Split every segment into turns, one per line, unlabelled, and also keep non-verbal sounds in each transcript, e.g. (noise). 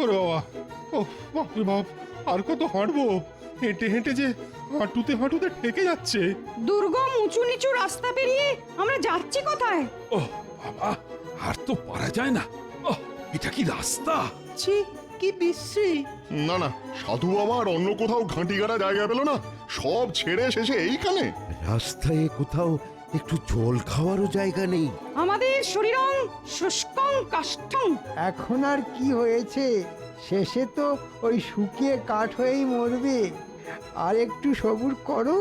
ওরে বাবা। ও বাপরে বাপ আর কত হাঁটবো? হেঁটে হেঁটে যে হাঁটুতে হাঁটুতে ঠেকে যাচ্ছে।
দুর্গম উঁচু নিচু রাস্তা পেরিয়ে আমরা যাচ্ছি কোথায়?
ও বাবা আর তো পারা যায় না। ও এটা কি রাস্তা?
ছি কি বিশ্রী।
না না সাধু বাবা আর অন্য কোথাও ঘাঁটি গাড়া জায়গা পেল না। সব ছেড়ে শেষে এইখানে।
রাস্তায় কোথাও একটু জল খাওয়ারও জায়গা নেই।
আমাদের শরীরং শুষ্কং কাষ্ঠং।
এখন আর কি হয়েছে? শেষে তো ওই শুকিয়ে কাঠ হয়েই মরবে। আর একটু সবুর করো।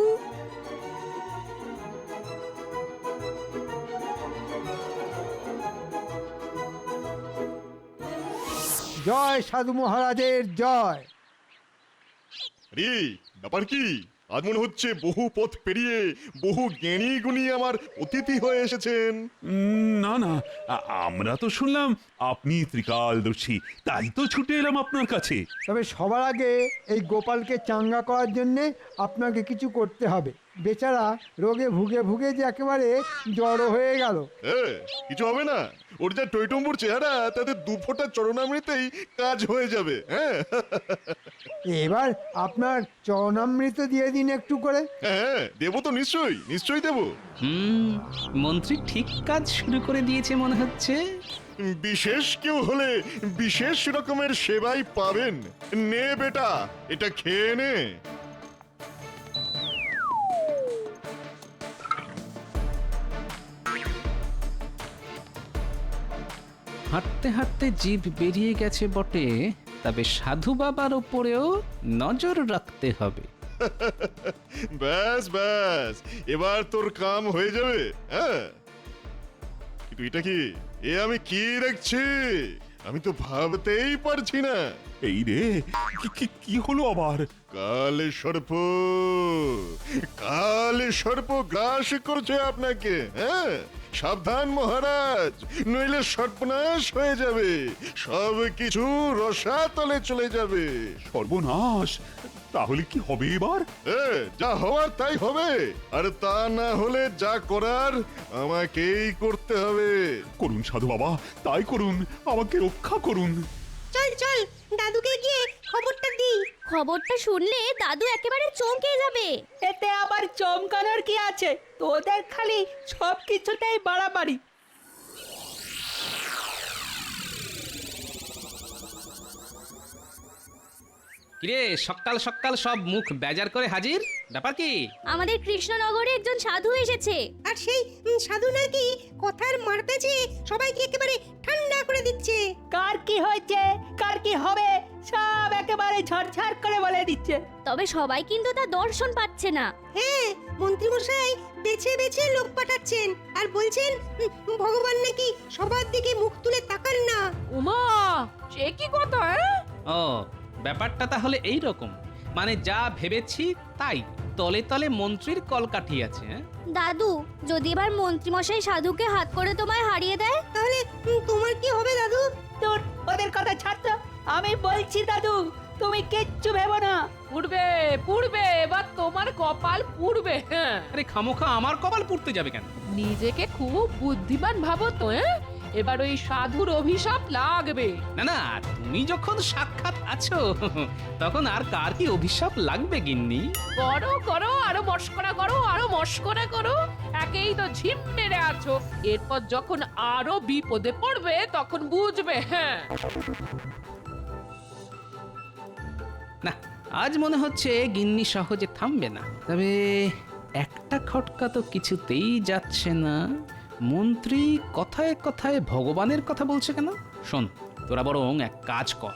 জয় সাধু মহারাজের জয়।
রে ব্যাপার কি? আজ মনে হচ্ছে বহু পথ পেরিয়ে বহু জ্ঞানী গুণী আমার অতিথি হয়ে এসেছেন।
উম, না না আ- আমরা তো শুনলাম আপনি ত্রিকালদর্শী তাই তো ছুটে এলাম আপনার কাছে।
তবে সবার আগে এই গোপালকে চাঙ্গা করার জন্যে আপনাকে কিছু করতে হবে। বেচারা রোগে ভুগে ভুগে যে একেবারে জড়ো হয়ে গেল।
এ, কিছু হবে না। ওর যা টৈটম্বুর চেহারা তাতে দু ফোঁটা চরণামৃতেই কাজ হয়ে যাবে হ্যাঁ?
এবার আপনার চরণামৃত দিয়ে দিন একটু করে।
হ্যাঁ দেবো তো নিশ্চয়ই নিশ্চয়ই দেবো।
হুম মন্ত্রী ঠিক কাজ শুরু করে দিয়েছে মনে হচ্ছে।
বিশেষ কেউ হলে বিশেষ রকমের সেবাই পাবেন। নে বেটা এটা খেয়ে নে।
হাঁটতে হাঁটতে জিভ বেরিয়ে গেছে বটে তবে সাধু বাবার ওপরেও নজর রাখতে হবে। (laughs)
ব্যাস ব্যাস এবার তোর কাম হয়ে যাবে হ্যাঁ? কিন্তু এটা কি? এ আমি কি দেখছি? আমি তো ভাবতেই পারছি না।
এই রে কি- কি- কি হলো আবার?
কালে সর্প কালে সর্প গ্রাস করছে আপনাকে হ্যাঁ? সাবধান মহারাজ। নইলে সর্বনাশ হয়ে যাবে। সব কিছু রসাতলে চলে যাবে।
সর্বনাশ? তাহলে কি হবে এবার?
এ, যা হওয়ার তাই হবে। আর তা না হলে যা করার আমাকেই করতে হবে।
করুন সাধু বাবা তাই করুন। আমাকে রক্ষা করুন।
চল চল। দাদুকে গিয়ে খবরটা দিই
খবরটা শুনলে দাদু একেবারে চমকে যাবে।
এতে আবার চমকানোর কি আছে? তোদের খালি সব কিছুটাই বাড়াবাড়ি।
কিরে সকাল সকাল সব মুখ বেজার করে হাজির? ব্যাপার কি?
আমাদের কৃষ্ণনগরে একজন সাধু এসেছে।
আর সেই উম, সাধু নাকি কথার মারপ্যাচে সবাইকে একেবারে ঠান্ডা করে দিচ্ছে। কার কি হয়েছে? কার কি হবে? সব একেবারে ঝরঝর করে বলে দিচ্ছে।
তবে সবাই কিন্তু তার দর্শন পাচ্ছে না।
হ্যাঁ মন্ত্রীমশাই বেছে বেছে লোক পাঠাচ্ছেন আর বলছেন উম, ভগবান নাকি সবার দিকে মুখ তুলে তাকান না।
উমা সে কি কথা হ্যাঁ?
ও ব্যাপারটা তাহলে এই রকম মানে যা ভেবেছি তাই তলে তলে মন্ত্রীর কলকাঠি আছে হ্যাঁ?
দাদু যদি এবার মন্ত্রীমশাই সাধুকে হাত করে তোমায় হারিয়ে দেয়?
তাহলে তোমার কি হবে দাদু? তোর ওদের কথা ছাড় তো। আমি বলছি দাদু তুমি কিচ্ছু ভেবো না।
পুড়বে পুড়বে এবার তোমার কপাল পুড়বে হ্যাঁ।
আরে খামোখা আমার কপাল পুড়তে যাবে কেন?
নিজেকে খুব বুদ্ধিমান ভাবো তো হ্যাঁ? এবার ওই সাধুর অভিশাপ লাগবে।
না না তুমি যখন সাক্ষাৎ আছো তখন আর কার কি অভিশাপ লাগবে গিন্নি?
করো করো আরও মস্করা করো আরও মস্করা করো। একেই তো ঝিম মেরে আছো। এরপর যখন আরও বিপদে পড়বে তখন বুঝবে হ্যাঁ।
না আজ মনে হচ্ছে গিন্নি সহজে থামবে না। তবে একটা খটকা তো কিছুতেই যাচ্ছে না। মন্ত্রী কথায় কথায় ভগবানের কথা বলছে কেন? শোন তোরা বরং এক কাজ কর।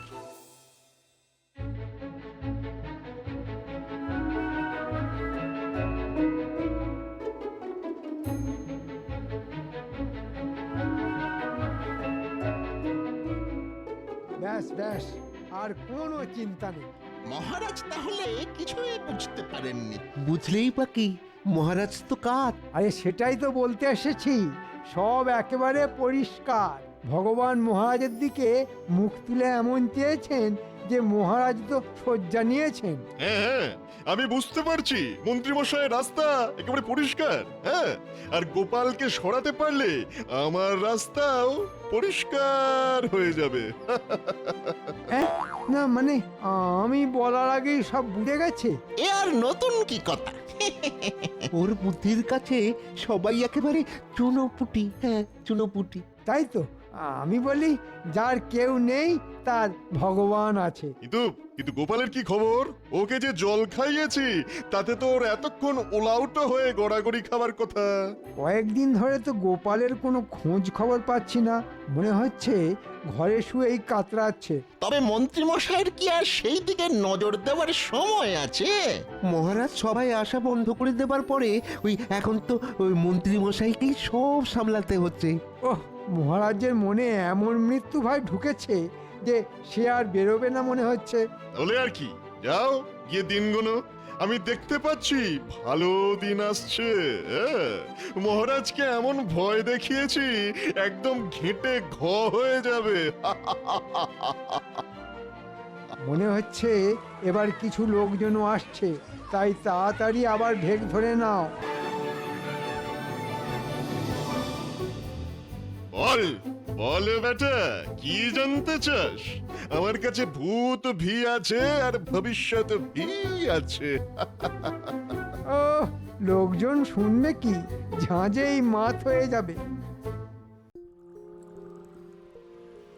ব্যাস ব্যাস আর কোনো চিন্তা নেই।
মহারাজ তাহলে কিছুই বুঝতে পারেননি।
বুঝলেই বা কি? মহারাজ তো কাত।
আরে সেটাই তো বলতে এসেছি সব একেবারে পরিষ্কার। ভগবান মহারাজের দিকে মুখ তুলে এমন চেয়েছেন যে মহারাজ তো শয্যা নিয়েছেন।
হ্যাঁ হ্যাঁ আমি বুঝতে পারছি। মন্ত্রীমশাইয়ের রাস্তা একেবারে পরিষ্কার হ্যাঁ? আর গোপালকে সরাতে পারলে আমার রাস্তাও পরিষ্কার হয়ে যাবে। (laughs)
হ্যাঁ না মানে আমি বলার আগেই সব বুঝে গেছে।
এ আর নতুন কি কথা? ওর বুদ্ধির কাছে সবাই একেবারে চুনোপুটি হ্যাঁ চুনোপুটি।
তাই তো? আমি বলি যার কেউ নেই তার ভগবান আছে।
কিন্তু কিন্তু গোপালের কি খবর? ওকে যে জল খাইয়েছি তাতে তো ওর এতক্ষণ ওলাউটো হয়ে গড়াগড়ি খাবার কথা।
কয়েকদিন ধরে তো গোপালের কোনো খোঁজ খবর পাচ্ছি না। মনে হচ্ছে ঘরে শুয়েই কাতরাচ্ছে।
তবে মন্ত্রী মশাইয়ের কি আর সেই দিকে নজর দেওয়ার সময় আছে? মহারাজ সবাই আশা বন্ধ করে দেবার পরে ওই এখন তো ওই মন্ত্রী মশাইকেই সব সামলাতে হচ্ছে।
ওহ মহারাজের মনে এমন মৃত্যু ভয় ঢুকেছে যে সে আর বেরোবে না মনে হচ্ছে।
তাহলে আর কি? যাও গিয়ে দিন গোনো। আমি দেখতে পাচ্ছি ভালো দিন আসছে হ্যাঁ। মহারাজকে এমন ভয় দেখিয়েছি একদম ঘেঁটে ঘ হয়ে যাবে
মনে হচ্ছে এবার কিছু লোকজন আসছে তাই তাড়াতাড়ি আবার ঢেক ধরে নাও
বল বল বেটা কি জানতে চাস? আমার কাছে ভূত ভি আছে আর ভবিষ্যৎ ভি আছে। (laughs)
ও লোকজন শুনবে কি? ঝাঁঝেই মাত হয়ে যাবে।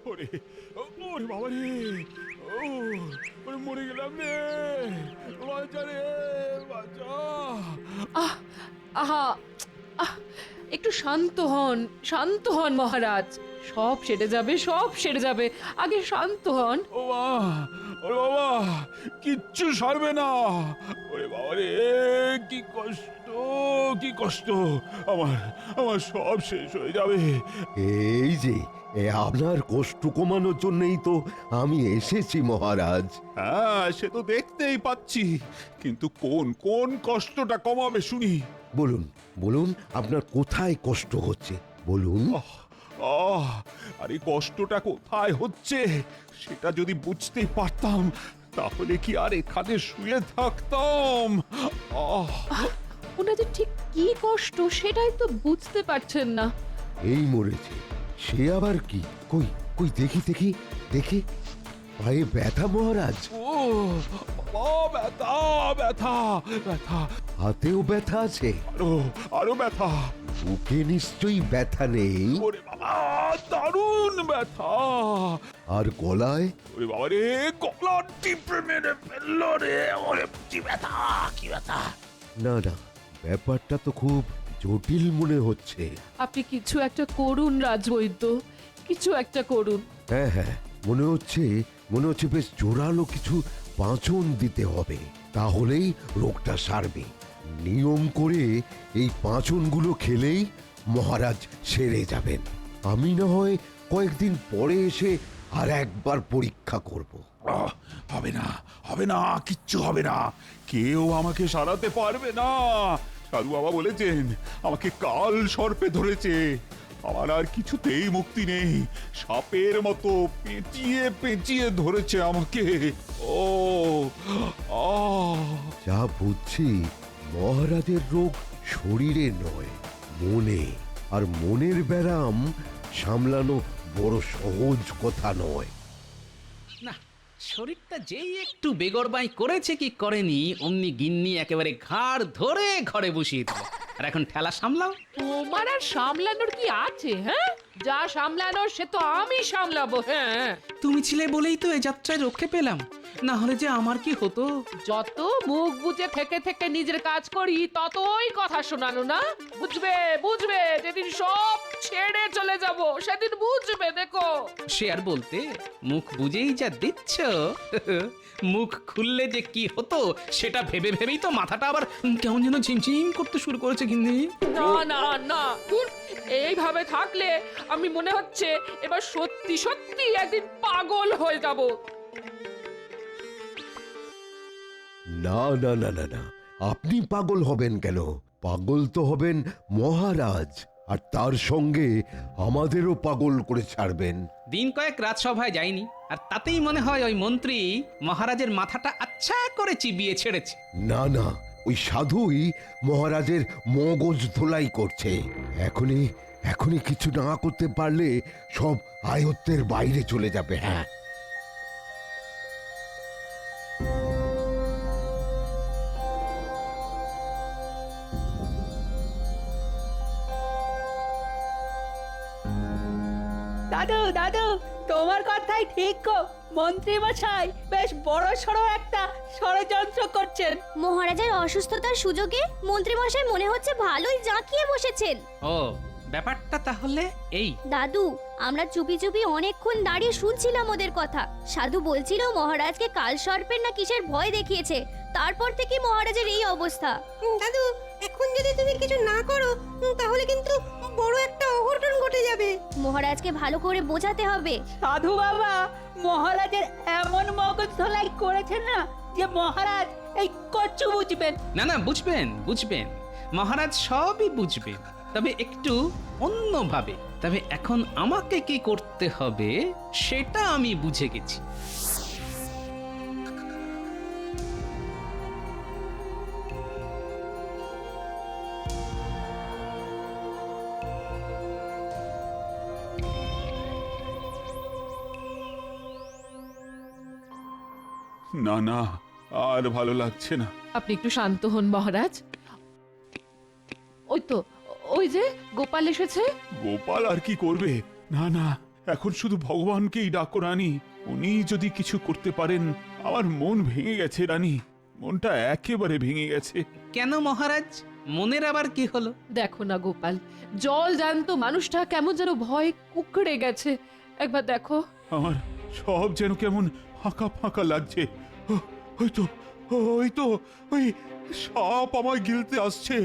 ওরে ওরে বাবা রে ও ওরে মরে গেলাম রে। বাঁচা রে বাঁচা।
আহ আহা আহ একটু শান্ত হন শান্ত হন মহারাজ। সব সেরে যাবে সব সেরে যাবে। আগে শান্ত হন।
ও মা ওরে বাবা কিচ্ছু সারবে না। ওরে বাবা রে কি কষ্ট কি কষ্ট। আমার আমার সব শেষ হয়ে যাবে।
এই যে এ আপনার কষ্ট কমানোর জন্যই তো আমি এসেছি মহারাজ।
হ্যাঁ সে তো দেখতেই পাচ্ছি। কিন্তু কোন কোন কষ্টটা কমাবে শুনি।
বলুন বলুন আপনার কোথায় কষ্ট হচ্ছে? বলুন।
আহ, আহ আর এই কষ্টটা কোথায় হচ্ছে? সেটা যদি বুঝতে পারতাম তাহলে কি আর এখানে শুয়ে থাকতাম? আহ।
ওনাদের ঠিক কি কষ্ট সেটাই তো বুঝতে পারছেন না।
এই মরেছে সে আবার কি? কই কই দেখি দেখি দেখি। পায়ে ব্যথা মহারাজ।
ও বাবা ব্যথা ব্যথা ব্যথা।
হাতেও ব্যথা আছে।
আরও আরও ব্যথা।
বুকে নিশ্চয়ই ব্যথা নেই?
ওরে বাবা দারুণ ব্যথা।
আর গলায়?
ওরে বাবা রে গলা টিপে মেরে ফেলল রে। ওরে কি ব্যথা কি ব্যথা।
না না ব্যাপারটা তো খুব জটিল মনে হচ্ছে।
আপনি কিছু একটা করুন রাজবৈদ্য। কিছু একটা করুন।
হ্যাঁ হ্যাঁ মনে হচ্ছে মনে হচ্ছে বেশ জোরালো কিছু পাঁচন দিতে হবে। তাহলেই রোগটা সারবে। নিয়ম করে এই পাঁচনগুলো খেলেই মহারাজ সেরে যাবেন। আমি না হয় কয়েকদিন পরে এসে আর একবার পরীক্ষা করব।
আহ, হবে না হবে না কিচ্ছু হবে না। কেউ আমাকে সারাতে পারবে না। সাধু বাবা বলেছেন আমাকে কাল সর্পে ধরেছে। আমার আর কিছুতেই মুক্তি নেই। সাপের মতো পেঁচিয়ে পেঁচিয়ে ধরেছে আমাকে। ও আহ।
যা বুঝছি মহারাজের রোগ শরীরে নয়, মনে। আর মনের ব্যারাম সামলানো বড় সহজ কথা নয়।
না, শরীরটা যেই একটু বেগরবাই করেছে কি করেনি, অমনি গিন্নি একেবারে ঘাড় ধরে ঘরে বসিয়ে দিল। আর এখন ঠেলা সামলাও।
তোমার আর সামলানোর কি আছে হ্যাঁ? যা সামলানোর সে তো আমি সামলাবো হ্যাঁ?
তুমি ছিলে বলেই তো এ যাত্রায় রক্ষে পেলাম। না হলে যে আমার কি হতো?
যত মুখ বুঝে থেকে থেকে নিজের কাজ করি ততই কথা শোনানো না? বুঝবে বুঝবে যেদিন সব ছেড়ে চলে যাব সেদিন বুঝবে দেখো।
সে আর বলতে মুখ বুঝেই যা দিচ্ছ মুখ খুললে যে কি হতো সেটা ভেবে ভেবেই তো মাথাটা আবার কেমন যেন ঝিমঝিম করতে শুরু করেছে কিন্তু
না না না ধুর, এইভাবে থাকলে আমি মনে হচ্ছে এবার সত্যি সত্যি একদিন পাগল হয়ে যাব।
না না না না না। আপনি পাগল হবেন কেন? পাগল তো হবেন মহারাজ আর তার সঙ্গে আমাদেরও পাগল করে ছাড়বেন।
দিন কয়েক রাজসভায় যাইনি আর তাতেই মনে হয় ওই মন্ত্রী মহারাজের মাথাটা আচ্ছা করে চিবিয়ে ছেড়েছে।
না না ওই সাধুই মহারাজের মগজ ধোলাই করছে। এখনই এখনই কিছু না করতে পারলে সব আয়ত্তের বাইরে চলে যাবে হ্যাঁ।
ঠিক গো মন্ত্রী মশাই বেশ বড় সড়ো একটা ষড়যন্ত্র করছেন।
মহারাজের অসুস্থতার সুযোগে মন্ত্রীমশাই মনে হচ্ছে ভালোই জাঁকিয়ে বসেছেন।
ও ব্যাপারটা তাহলে এই।
দাদু আমরা চুপি চুপি অনেকক্ষণ দাঁড়িয়ে শুনছিলাম ওদের কথা। সাধু বলছিল মহারাজকে কাল সর্পের না কিসের ভয় দেখিয়েছে তারপর থেকে মহারাজের এই অবস্থা।
দাদু এখন যদি তুমি কিছু না করো তাহলে কিন্তু বড় একটা অঘটন ঘটে যাবে।
মহারাজকে ভালো করে বোঝাতে হবে।
সাধু বাবা মহারাজের এমন মগজ ধলাই করেছেন না যে মহারাজ এই কচ্ছু বুঝবেন।
না না বুঝবেন বুঝবেন। মহারাজ সবই বুঝবেন। তবে একটু অন্যভাবে তবে এখন আমাকে কি করতে হবে সেটা আমি বুঝে গেছি।
না না আর ভালো লাগছে না।
আপনি একটু শান্ত হন মহারাজ। ওই তো ওই যে গোপাল এসেছে।
গোপাল আর কি করবে? না না এখন শুধু ভগবানকেই ডাকো রানী। উনি যদি কিছু করতে পারেন আমার মন ভেঙে গেছে রানী। মনটা একেবারে ভেঙে গেছে।
কেন মহারাজ? মনের আবার কি হলো?
দেখো না গোপাল জল জানতো মানুষটা কেমন যেন ভয় কুকড়ে গেছে। একবার দেখো।
আমার সব যেন কেমন ফাঁকা ফাঁকা লাগছে। ওই তো ওই তো ওই সাপ আমায় গিলতে আসছে।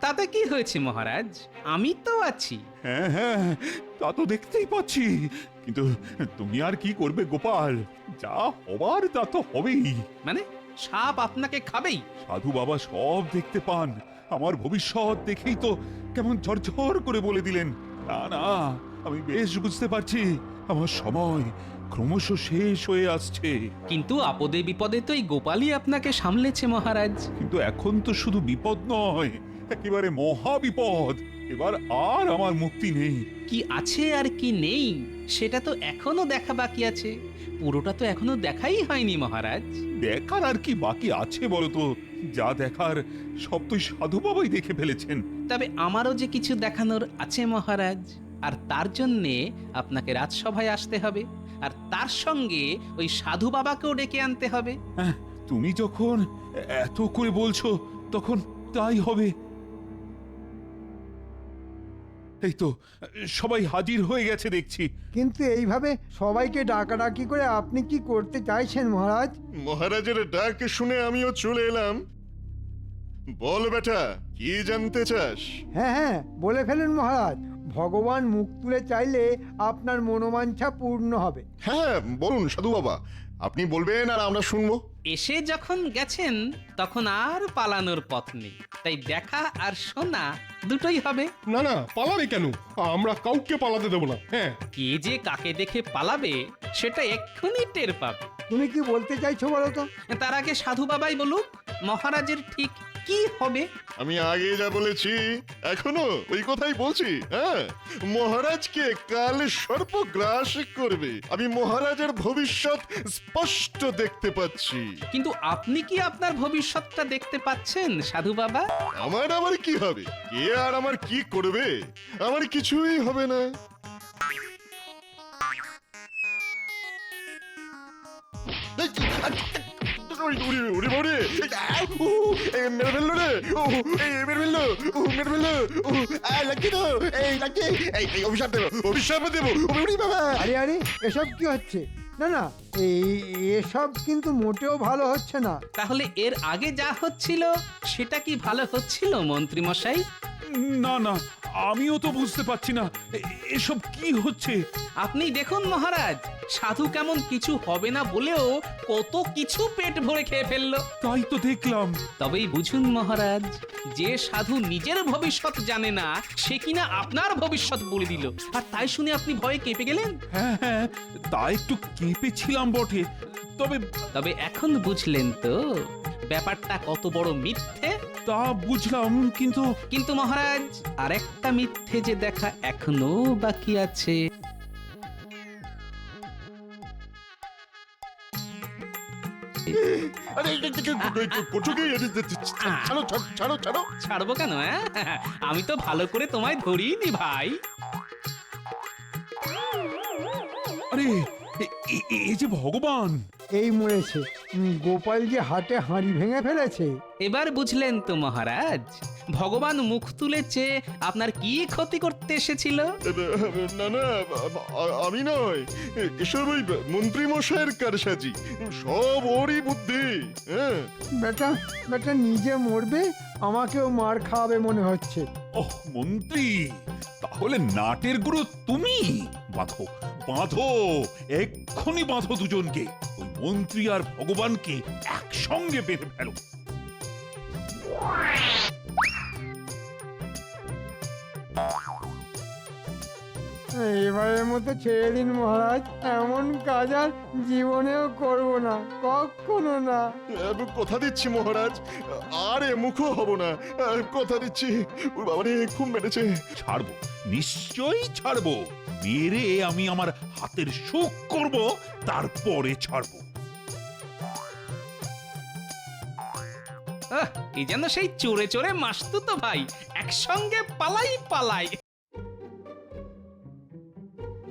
তাতে কি হয়েছে মহারাজ? আমি তো আছি।
হ্যাঁ হ্যাঁ তা তো দেখতেই পাচ্ছি। কিন্তু তুমি আর কি করবে গোপাল? যা হবার তা তো হবেই।
মানে সাপ আপনাকে খাবেই?
সাধু বাবা সব দেখতে পান। আমার ভবিষ্যৎ দেখেই তো কেমন ঝরঝর করে বলে দিলেন। না না আমি বেশ বুঝতে পারছি। আমার সময় ক্রমশ শেষ হয়ে আসছে।
কিন্তু আপদে বিপদে তো এই গোপালই আপনাকে সামলেছে মহারাজ।
কিন্তু এখন তো শুধু বিপদ নয় একেবারে মহা বিপদ এবার আর আমার মুক্তি নেই।
কি আছে আর কি নেই সেটা তো এখনও দেখা বাকি আছে। পুরোটা তো এখনও দেখাই হয়নি মহারাজ।
দেখার আর কি বাকি আছে বলতো? যা দেখার সব তো সাধু বাবাই দেখে ফেলেছেন।
তবে আমারও যে কিছু দেখানোর আছে মহারাজ। আর তার জন্যে আপনাকে রাজসভায় আসতে হবে। আর তার সঙ্গে ওই সাধু বাবাকেও ডেকে আনতে হবে।
হ্যাঁ, তুমি যখন এত করে বলছো তখন তাই হবে। এই তো সবাই হাজির হয়ে গেছে দেখছি।
কিন্তু এইভাবে সবাইকে ডাকাডাকি করে আপনি কি করতে চাইছেন মহারাজ?
মহারাজের ডাক শুনে আমিও চলে এলাম। বল বেটা কি জানতে চাস?
হ্যাঁ হ্যাঁ বলে ফেলুন মহারাজ। ভগবান মুখ তুলে চাইলে আপনার মনোবাঞ্ছা পূর্ণ হবে।
হ্যাঁ বলুন সাধু বাবা আপনি বলবেন আর আমরা শুনব।
এসে যখন গেছেন তখন আর পালানোর পথ নেই। তাই দেখা আর শোনা দুটোই হবে।
না না পালাবে কেন? আমরা কাউকে পালাতে দেবো না হ্যাঁ।
কে যে কাকে দেখে পালাবে সেটা এক্ষুনি টের পাবে।
তুমি কি বলতে চাইছো বলো তো?
তার আগে সাধু বাবাই বলুক মহারাজের ঠিক কি হবে?
আমি আগে যা বলেছি এখনও ওই কথাই বলছি হ্যাঁ? মহারাজকে কাল সর্প গ্রাস করবে। আমি মহারাজের ভবিষ্যৎ স্পষ্ট দেখতে পাচ্ছি।
কিন্তু আপনি কি আপনার ভবিষ্যৎটা দেখতে পাচ্ছেন সাধু বাবা?
আমার আবার কি হবে? কে আর আমার কি করবে? আমার কিছুই হবে না। মেরে ফেলল রে। এই, মেরে ফেলল। উ, মেরে ফেলল। আ, লাগছে তো এই লাগছে এই এই, অভিশাপ দেবো অভিশাপ দেবো। ওরে বাবা।
আরে আরে এসব কি হচ্ছে? না না এই এসব কিন্তু মোটেও ভালো হচ্ছে না।
তাহলে এর আগে যা হচ্ছিল সেটা কি ভালো হচ্ছিল মন্ত্রী মশাই?
না না আমিও তো বুঝতে পারছি না। এসব কি হচ্ছে?
আপনি দেখুন মহারাজ সাধু কেমন কিছু হবে না বলেও কত কিছু পেট ভরে খেয়ে ফেলল।
তাই তো দেখলাম।
তবেই বুঝুন মহারাজ যে সাধু নিজের ভবিষ্যৎ জানে না সে কিনা আপনার ভবিষ্যৎ বলে দিল। আর তাই শুনে আপনি ভয়ে কেঁপে গেলেন?
হ্যাঁ হ্যাঁ তা একটু কেঁপেছিলাম বটে। তবে
তবে এখন বুঝলেন তো ব্যাপারটা কত বড় মিথ্যে
তা বুঝলাম কিন্তু
কিন্তু মহারাজ আরেকটা মিথ্যে যে দেখা এখনও বাকি আছে
আরে করছ কি? ছাড়ো ছাড়ো, ছাড়ো
ছাড়বো কেন হ্যাঁ আমি তো ভালো করে তোমায় ধরিনি ভাই
আরে এ যে ভগবান
এই মরেছে। উম, গোপাল যে হাটে হাঁড়ি ভেঙে ফেলেছে।
এবার বুঝলেন তো মহারাজ ভগবান মুখ তুলে চেয়ে আপনার কি ক্ষতি করতে এসেছিল?
না না আ- আমি নয়। এসব ওই মন্ত্রী মশাইয়ের কারসাজি। সব ওরই বুদ্ধি হ্যাঁ?
বেটা বেটা নিজে মরবে আমাকেও মার খাওয়াবে মনে হচ্ছে।
ওহ মন্ত্রী তাহলে নাটের গুরু তুমি। বাঁধো বাঁধো এক্ষুনি বাঁধো দুজনকে। ওই মন্ত্রী আর ভগবানকে একসঙ্গে বেঁধে ফেলো।
এবারের মতো ছেড়ে দিন মহারাজ এমন কাজ আর জীবনেও করব না কখনো না।
আমি কথা দিচ্ছি মহারাজ আর এ মুখও হব না আর কথা দিচ্ছি ওর বাবারে খুব মেরেছে।
ছাড়বো নিশ্চয়ই ছাড়বো মেরে আমি আমার হাতের সুখ করব তারপরে ছাড়বো।
এই যেন সেই চোরে চোরে মাসতু তো ভাই। একসঙ্গে পালাই পালাই।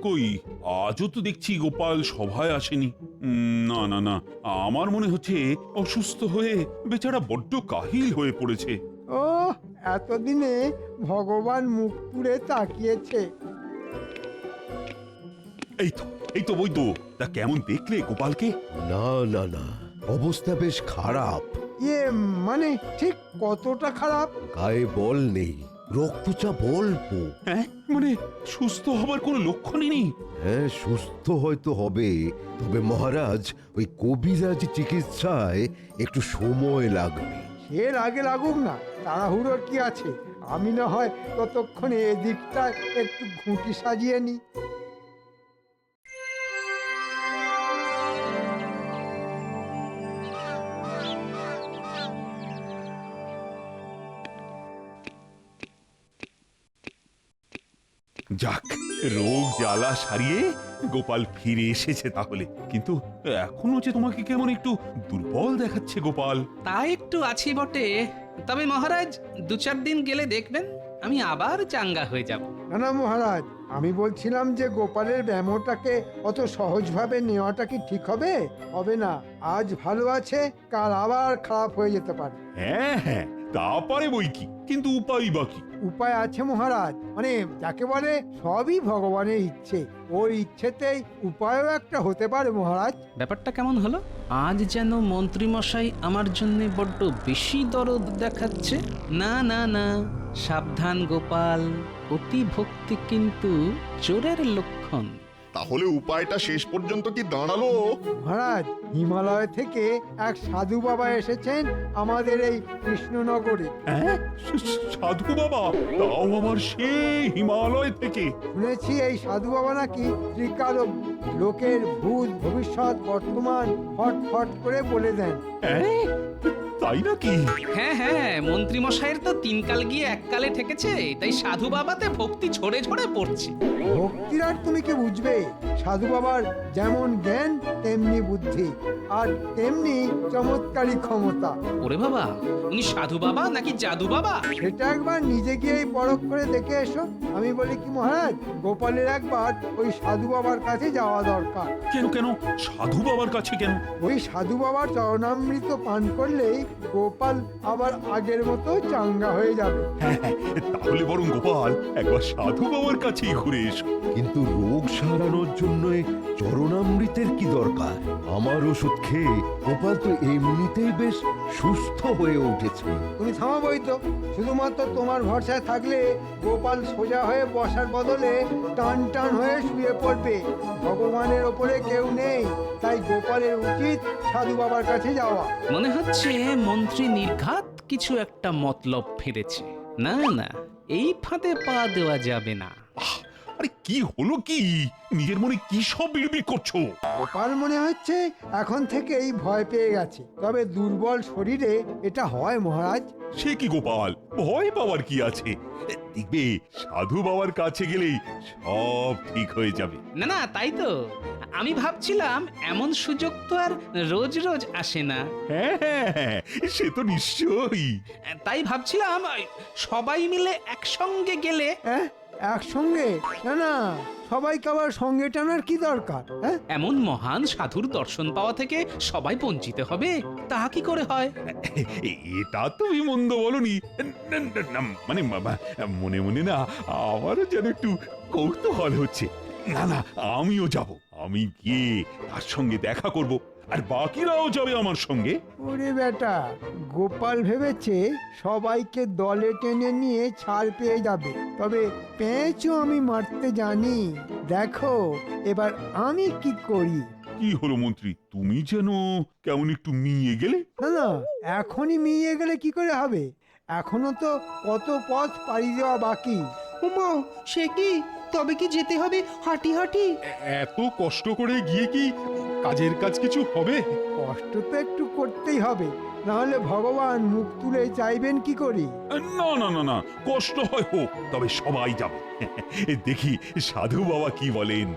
কই আজও তো দেখছি গোপাল সভায় আসেনি। উম, না না না আমার মনে হচ্ছে অসুস্থ হয়ে বেচারা বড্ড কাহিল হয়ে পড়েছে।
ও এতদিনে ভগবান মুখ পুড়ে তাকিয়েছে।
এই তো এই তো বৈদ্য তা কেমন দেখলে গোপালকে?
না না না অবস্থা বেশ খারাপ।
ইয়ে মানে ঠিক কতটা খারাপ?
গায়ে বল নেই রক্তচাপ অল্প
হ্যাঁ? মানে সুস্থ হবার কোনো লক্ষণই নেই?
হ্যাঁ সুস্থ হয়তো হবে তবে মহারাজ ওই কবিরাজ চিকিৎসায় একটু সময় লাগবে।
এর আগে লাগুক না তাড়াহুড়োর কি আছে? আমি না হয় ততক্ষণে এদিকটা একটু ঘুঁটি সাজিয়ে নি
যাক রোগ জ্বালা সারিয়ে গোপাল ফিরে এসেছে তাহলে। কিন্তু এখনও যে তোমাকে কেমন একটু দুর্বল দেখাচ্ছে গোপাল।
তা একটু আছি বটে। তবে মহারাজ দু চার দিন গেলে দেখবেন আমি আবার চাঙ্গা হয়ে যাব।
না না মহারাজ আমি বলছিলাম যে গোপালের ব্যামোটাকে অত সহজভাবে নেওয়াটা কি ঠিক হবে? হবে না। আজ ভালো আছে কাল আবার খারাপ হয়ে যেতে পারে।
হ্যাঁ হ্যাঁ তা পারে বই কি? কিন্তু উপায় বাকি
উপায় আছে মহারাজ। মানে যাকে বলে সবই ভগবানের ইচ্ছে। ওর ইচ্ছেতেই উপায়ও একটা হতে পারে মহারাজ।
ব্যাপারটা কেমন হলো? আজ যেন মন্ত্রীমশাই আমার জন্য বড্ড বেশি দরদ দেখাচ্ছে। না না না সাবধান গোপাল। অতি ভক্তি কিন্তু চোরের লক্ষণ।
তাহলে উপায়টা শেষ পর্যন্ত কি দাঁড়াল?
মহারাজ হিমালয় থেকে এক সাধু বাবা এসেছেন আমাদের এই কৃষ্ণনগরে।
হ্যাঁ? স- স- সাধু বাবা? তাও আমার সেই হিমালয় থেকে।
শুনেছি এই সাধু বাবা নাকি ত্রিকালজ্ঞ লোকের ভূত ভবিষ্যৎ বর্তমান ফট ফট করে বলে দেন।
হ্যাঁ? তাই নাকি?
হ্যাঁ হ্যাঁ মন্ত্রীমশাইয়ের তো তিনকাল গিয়ে এককালে ঠেকেছে তাই সাধু বাবাতে ভক্তি ঝরে ঝরে পড়ছে।
ভক্তির আর তুমি কি বুঝবে? সাধু বাবার যেমন জ্ঞান তেমনি বুদ্ধি আর তেমনি চমৎকারী ক্ষমতা।
ওরে বাবা উনি সাধু বাবা নাকি জাদু বাবা?
সেটা একবার নিজে গিয়েই পরখ করে দেখে এসো। আমি বলি কি মহারাজ গোপালের একবার ওই সাধু বাবার কাছে যাওয়া দরকার।
কেন কেন? সাধু বাবার কাছে কেন?
ওই সাধু বাবার চরণামৃত পান করলেই গোপাল আবার আগের মতো চাঙ্গা হয়ে যাবে।
হ্যাঁ হ্যাঁ তাহলে বরং গোপাল একবার সাধু বাবার কাছেই ঘুরে এসো।
কিন্তু রোগ সারানোর জন্য চরণামৃতের কি দরকার? আমার ওষুধ খেয়ে গোপাল তো এমনিতেই বেশ সুস্থ হয়ে উঠেছে।
তুমি থামাবই তো শুধুমাত্র তোমার ভরসায় থাকলে গোপাল সোজা হয়ে বসার বদলে টান টান হয়ে শুয়ে পড়বে। ভগবানের ওপরে কেউ নেই তাই গোপালের উচিত সাধু বাবার কাছে যাওয়া।
মনে হচ্ছে মন্ত্রী নির্ঘাত কিছু একটা মতলব ফেলেছে। না না এই ফাঁদে পা দেওয়া যাবে না।
আরে কি হলো কি? নিজের মনে কি সব বিড়বিড় করছ?
গোপাল মনে হচ্ছে এখন থেকেই ভয় পেয়ে গেছে। তবে দুর্বল শরীরে এটা হয় মহারাজ।
সে কি গোপাল? ভয় পাওয়ার কি আছে? দেখবে সাধু বাবার কাছে গেলেই সব ঠিক হয়ে যাবে।
না না তাই তো। আমি ভাবছিলাম এমন সুযোগ তো আর রোজ রোজ আসে না।
হ্যাঁ হ্যাঁ, সে তো নিশ্চয়ই।
তাই ভাবছিলাম সবাই মিলে একসঙ্গে গেলে
হ্যাঁ? একসঙ্গে? না না সবাইকে আবার সঙ্গে টানার কি দরকার হ্যাঁ?
এমন মহান সাধুর দর্শন পাওয়া থেকে সবাই বঞ্চিত হবে তা কি করে হয়?
এটা তুমি মন্দ বলনি। না, না, না, মানে মনে মনে না আমারও যেন একটু কৌতূহল হচ্ছে। না না আমিও যাব আমি গিয়ে তার সঙ্গে দেখা করব। আর বাকিরাও যাবে আমার সঙ্গে?
ওরে বেটা গোপাল ভেবেছে সবাইকে দলে টেনে নিয়ে ছাড় পেয়ে যাবে। তবে পেঁচও আমি মারতে জানি। দেখো এবার আমি কি করি?
কি হলো মন্ত্রী তুমি যেন কেমন একটু মিয়ে গেলে?
না না এখনই মিয়ে গেলে কি করে হবে? এখনও তো কত পথ পাড়ি দেওয়া বাকি।
উমা সে কি? তবে কি যেতে হবে হাঁটি হাঁটি?
এত কষ্ট করে গিয়ে কি কাজের কাজ কিছু হবে?
কষ্ট তো একটু করতেই হবে। নাহলে ভগবান মুখ তুলে চাইবেন কি করি?
না না না না কষ্ট হয় হোক তবে সবাই যাবে। (laughs) দেখি সাধু বাবা কি বলেন?